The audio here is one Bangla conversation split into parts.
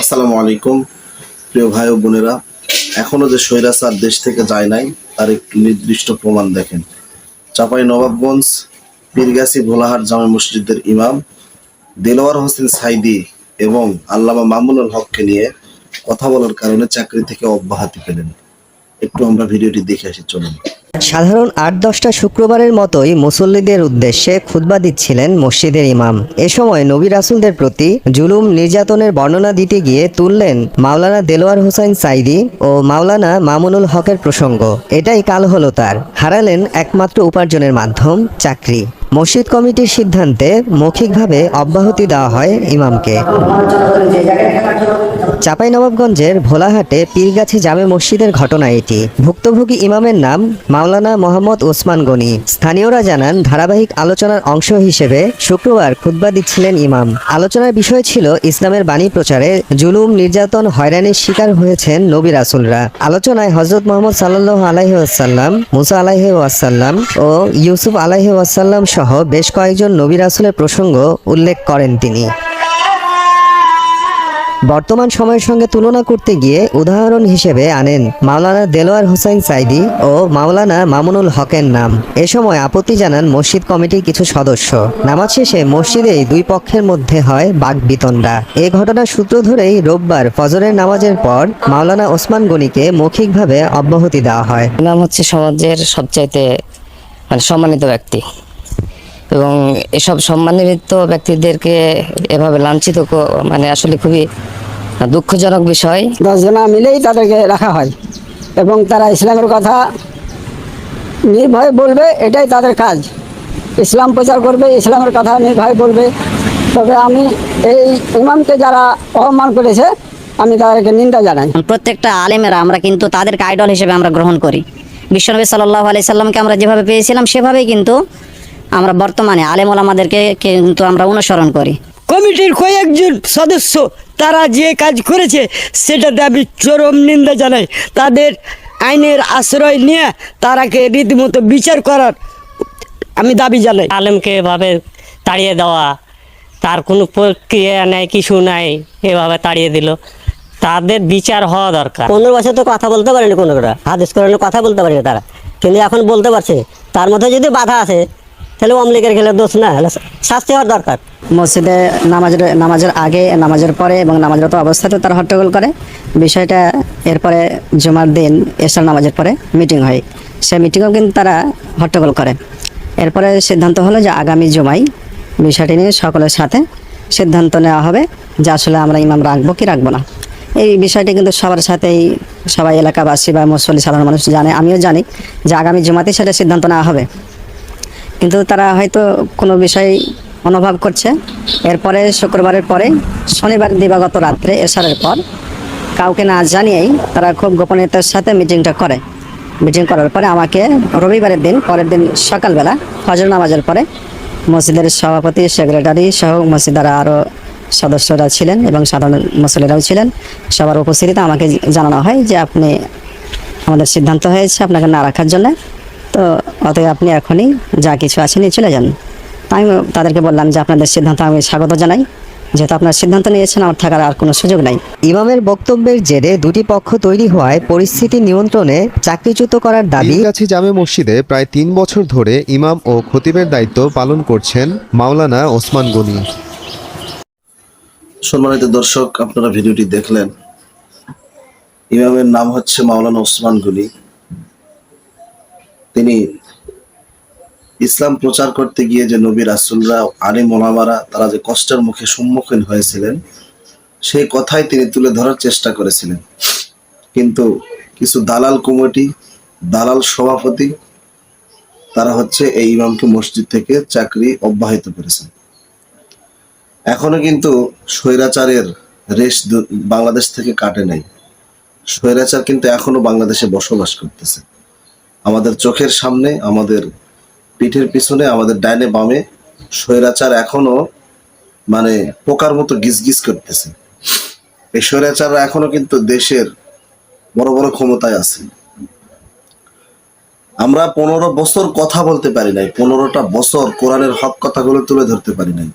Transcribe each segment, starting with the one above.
আসসালামু আলাইকুম, প্রিয় ভাই ও বোনেরা। এখনও যে স্বৈরাচার দেশ থেকে যায় নাই, তার একটি নির্দিষ্ট প্রমাণ দেখেন। চাপাই নবাবগঞ্জ, পীরগাছি ভোলাহাট জামে মসজিদের ইমাম, দেলোয়ার হোসেন সাইদি এবং আল্লামা মামুনুল হককে নিয়ে কথা বলার কারণে চাকরি থেকে অব্যাহতি পেলেন। একটু আমরা ভিডিওটি দেখে আসি, চলুন। সাধারণ আট দশটা শুক্রবারের মতোই মুসল্লিদের উদ্দেশ্যে খুতবা দিচ্ছিলেন মসজিদের ইমাম। এ সময় নবী রাসুলদের প্রতি জুলুম নির্যাতনের বর্ণনা দিতে গিয়ে তুললেন মাওলানা দেলোয়ার হোসেন সাইদি ও মাওলানা মামুনুল হকের প্রসঙ্গ। এটাই কাল হলো তার। হারালেন একমাত্র উপার্জনের মাধ্যম, চাকরি। মসজিদ কমিটির সিদ্ধান্তে মৌখিকভাবে অব্যাহতি দেওয়া হয় ইমামকে। চাঁপাইনবাবগঞ্জের ভোলাহাটে পীরগাছি জামে মসজিদের ঘটনা এটি। ভুক্তভোগী ইমামের নাম মাওলানা মোহাম্মদ ওসমান গনি। স্থানীয়রা জানান, ধারাবাহিক আলোচনার অংশ হিসেবে শুক্রবার খুতবা দিচ্ছিলেন ইমাম। আলোচনার বিষয় ছিল ইসলামের বাণী প্রচারে জুলুম, নির্যাতন, হয়রানির শিকার হয়েছেন নবী রাসুলরা। আলোচনায় হজরত মোহাম্মদ সাল্লাহ আলাহি ওয়াসাল্লাম, মুসা আলাইহি ওয়াসাল্লাম ও ইউসুফ আলাহি ওয়াসাল্লাম সহ বেশ কয়েকজন নবী রাসুলের প্রসঙ্গ উল্লেখ করেন তিনি। বর্তমান সময়ের সঙ্গে তুলনা করতে গিয়ে উদাহরণ হিসেবে আনেন মাওলানা দেলোয়ার হোসেন সাইদি ও মাওলানা মামুনুল হকের নাম। এ সময় আপত্তি জানান মসজিদ কমিটির কিছু সদস্য। নামাজ শেষে মসজিদেই দুই পক্ষের মধ্যে হয় বাগবিতণ্ডা এ ঘটনার সূত্র ধরেই রোববার ফজরের নামাজের পর মাওলানা ওসমান গনিকে মৌখিকভাবে অব্যাহতি দেওয়া হয়। নাম হচ্ছে সমাজের সবচাইতে মানে সম্মানিত ব্যক্তি। এবং এসব সম্মানিত ব্যক্তিদেরকে এভাবে লাঞ্ছিত মানে আসলে খুবই দুঃখজনক বিষয়। দশজনা মিলেই তাদেরকে রাখা হয় এবং তারা ইসলামের কথা নির্ভয়ে বলবে এটাই তাদের কাজ। ইসলাম প্রচার করবে ইসলামের কথা নির্ভয় বলবে। তবে আমি এই ইমামকে যারা অপমান করেছে আমি তাদেরকে নিন্দা জানাই। প্রত্যেকটা আলেমেরা আমরা কিন্তু তাদেরকে আইডল হিসেবে আমরা গ্রহণ করি। বিশ্বনবী সাল্লাহ আলি সাল্লামকে আমরা যেভাবে পেয়েছিলাম সেভাবেই কিন্তু আমরা বর্তমানে আলেম ওলামাদেরকে কিন্তু আমরা অনুসরণ করি। কমিটির কয়েকজন সদস্য তারা যে কাজ করেছে সেটাতে আমি চরম নিন্দা জানাই। তাদের আইনের আশ্রয় নিয়ে তারাকে রীতিমতো বিচার করার আমি দাবি জানাই। আলেমকে এভাবে তাড়িয়ে দেওয়া তার কোনো প্রক্রিয়া নাই কিছু নাই এভাবে তাড়িয়ে দিল। তাদের বিচার হওয়া দরকার। পনেরো বছর তো কথা বলতে পারেনি কোনো করে হাদিস করে কথা বলতে পারেনি তারা। কিন্তু এখন বলতে পারছে তার মধ্যে যদি বাধা আছে তাহলে অমলিকের খেলে দোষ না? শাস্তি হওয়ার দরকার। মসজিদে নামাজের নামাজের আগে, নামাজের পরে এবং নামাজরত অবস্থাতে তারা হট্টগোল করে। বিষয়টা এরপরে জুমার দিন এসার নামাজের পরে মিটিং হয়। সে মিটিংও কিন্তু তারা হট্টগোল করে। এরপরে সিদ্ধান্ত হলো যে আগামী জুমাই বিষয়টি নিয়ে সকলের সাথে সিদ্ধান্ত নেওয়া হবে যে আসলে আমরা ইমাম রাখব কি রাখব না। এই বিষয়টি কিন্তু সবার সাথেই সবাই এলাকাবাসী বা মুসল্লি সাধারণ মানুষ জানে। আমিও জানি যে আগামী জুমাতেই সেটা সিদ্ধান্ত নেওয়া হবে। কিন্তু তারা হয়তো কোনো বিষয় অনুভব করছে। এরপরে, শুক্রবারের পরে, শনিবার দিবাগত রাত্রে, এসারের পর, কাউকে না জানিয়েই তারা খুব গোপনীয়তার সাথে মিটিংটা করে। মিটিং করার পরে আমাকে রবিবারের দিন, পরের দিন সকালবেলা ফজর নামাজের পরে মসজিদের সভাপতি, সেক্রেটারি সহ মসজিদের আরও সদস্যরা ছিলেন এবং সাধারণ মুসলিরাও ছিলেন। সবার উপস্থিতিতে আমাকে জানানো হয় যে আপনি আমাদের সিদ্ধান্ত হয়েছে আপনাকে না রাখার জন্য। তো অতএব আপনি এখনই যা কিছু আছে নিয়ে চলে যান। আমি তাদেরকে বললাম যে আপনাদের সিদ্ধান্ত আমি স্বাগত জানাই। যেহেতু আপনার সিদ্ধান্ত নিয়েছেন আমার থাকার আর কোনো সুযোগ নাই। ইমামের বক্তব্যের জেরে দুটি পক্ষ তৈরি হওয়ায় পরিস্থিতি নিয়ন্ত্রণে চাকরিচ্যুত করার দাবি পীরগাছি জামে মসজিদে প্রায় তিন বছর ধরে ইমাম ও খতিবের দায়িত্ব পালন করছেন মাওলানা ওসমান গনি। সম্মানিত দর্শক আপনারা ভিডিওটি দেখলেন। ইমামের নাম হচ্ছে মাওলানা ওসমান গুলি তিনি ইসলাম প্রচার করতে গিয়ে যে নবী রাসুলরা আলী মোলামারা তারা যে কষ্টের মুখে সম্মুখীন হয়েছিলেন, সেই কথাই তিনি তুলে ধরার চেষ্টা করেছিলেন। কিন্তু কিছু দালাল কমিটি, দালাল সভাপতি, তারা হচ্ছে এই ইমামকে মসজিদ থেকে চাকরি অব্যাহত করেছেন। এখনও কিন্তু স্বৈরাচারের রেশ বাংলাদেশ থেকে কাটে নাই। স্বৈরাচার কিন্তু এখনও বাংলাদেশে বসবাস করতেছে। আমাদের চোখের সামনে, আমাদের পিঠের পিছনে, আমাদের ডাইনে বামে স্বৈরাচার এখনও মানে পোকার মতো গিজগিজ করতেছে। এই স্বৈরাচাররা এখনও কিন্তু দেশের বড় বড় ক্ষমতায় আছে। আমরা পনেরো বছর কথা বলতে পারি নাই, পনেরোটা বছর কোরআনের হক কথাগুলো তুলে ধরতে পারি নাই,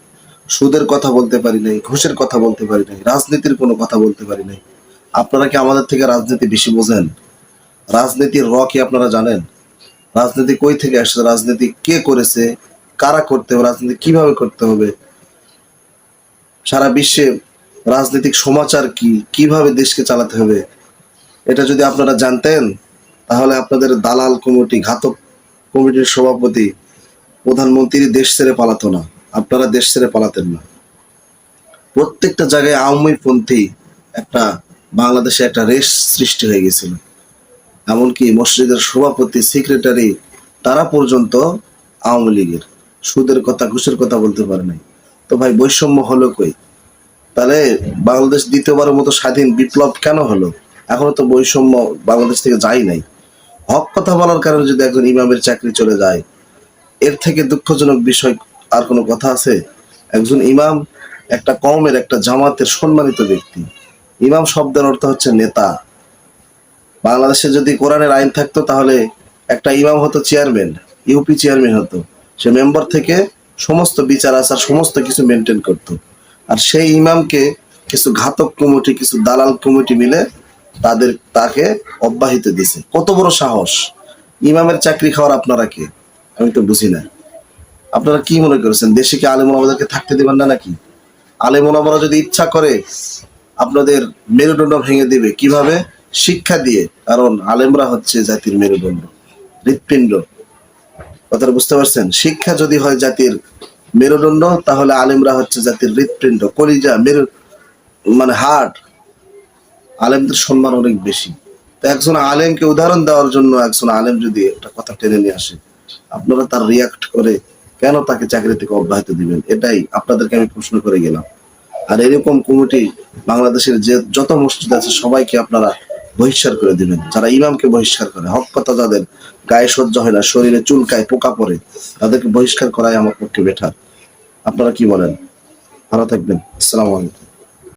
সুদের কথা বলতে পারি নাই, ঘুষের কথা বলতে পারি নাই, রাজনীতির কোনো কথা বলতে পারি নাই। আপনারা কি আমাদের থেকে রাজনীতি বেশি বোঝেন? রাজনীতির র কি আপনারা জানেন। রাজনীতি কই থেকে আসছে? রাজনীতি কে করেছে? কারা করতে হবে? রাজনীতি কীভাবে করতে হবে? সারা বিশ্বে রাজনৈতিক সমাচার কি? কীভাবে দেশকে চালাতে হবে? এটা যদি আপনারা জানতেন, তাহলে আপনাদের দালাল কমিটি, ঘাতক কমিটির সভাপতি প্রধানমন্ত্রী দেশ ছেড়ে পালাতো না। আপনারা দেশ ছেড়ে পালাতেন না। প্রত্যেকটা জায়গায় আওয়ামী পন্থী একটা, বাংলাদেশে একটা রেস সৃষ্টি হয়ে গেছিল। এমনকি মসজিদের সভাপতি সেক্রেটারি তারা পর্যন্ত আওয়ামী লীগের। সুদের কথা, ঘুষের কথা বলতে পারে নাই। তো ভাই, বৈষম্য হলো কই? তাহলে বাংলাদেশ দ্বিতীয়বারের মতো স্বাধীন বিপ্লব কেন হলো? এখনও তো বৈষম্য বাংলাদেশ থেকে যাই নাই। হক কথা বলার কারণে যদি একজন ইমামের চাকরি চলে যায়, এর থেকে দুঃখজনক বিষয় আর কোনো কথা আছে? একজন ইমাম একটা কওমের, একটা জামাতের সম্মানিত ব্যক্তি। ইমাম শব্দের অর্থ হচ্ছে নেতা। বাংলাদেশে যদি কোরআনের আইন থাকতো, তাহলে একটা ইমাম হতো চেয়ারম্যান, ইউপি চেয়ারম্যান হতো। সে মেম্বার থেকে সমস্ত বিচার আচার, সমস্ত কিছু মেনটেন করত। আর সেই ইমামকে কিছু ঘাতক কমিটি, কিছু দালাল কমিটি মিলে তাদের, তাকে অব্যাহিত দিছে। কত বড় সাহস। ইমামের চাকরি খাওয়ার আপনারা কে? আমি তো বুঝি না। আপনারা কি মনে করেছেন? দেশে কি আলেম আমাদেরকে থাকতে দেবেন না নাকি? আলেম ওলামারা যদি ইচ্ছা করে আপনাদের মেরুদণ্ড ভেঙে দিবে, কীভাবে? শিক্ষা দিয়ে, কারণ আলেমরা হচ্ছে জাতির মেরুদণ্ড, হৃৎপিণ্ড। কথাটা বুঝতে পারছেন? শিক্ষা যদি হয় জাতির মেরুদণ্ড, তাহলে আলেমরা হচ্ছে জাতির হৃৎপিণ্ড, কলিজা, মেরু মানে হার্ট। আলেমদের সম্মান অনেক বেশি। তো একজন আলেমকে উদাহরণ দেওয়ার জন্য একজন আলেম যদি একটা কথা টেনে নিয়ে আসে, আপনারা তার রিয়াক্ট করে কেন তাকে চাকরি থেকে অব্যাহত দিবেন? এটাই আপনাদেরকে আমি প্রশ্ন করে গেলাম। আর এরকম কমিটি বাংলাদেশের যে যত মসজিদ আছে, সবাইকে আপনারা বহিষ্কার করে দিবেন যারা ইমামকে বহিষ্কার করে, হক কথা যাদের গায়ে সহ্য হয় না, শরীরে চুলকায়, পোকা পরে তাদেরকে বহিষ্কার করাই আমার পক্ষে বেঠার আপনারা কি বলেন? ভালো থাকবেন। আসসালামু আলাইকুম।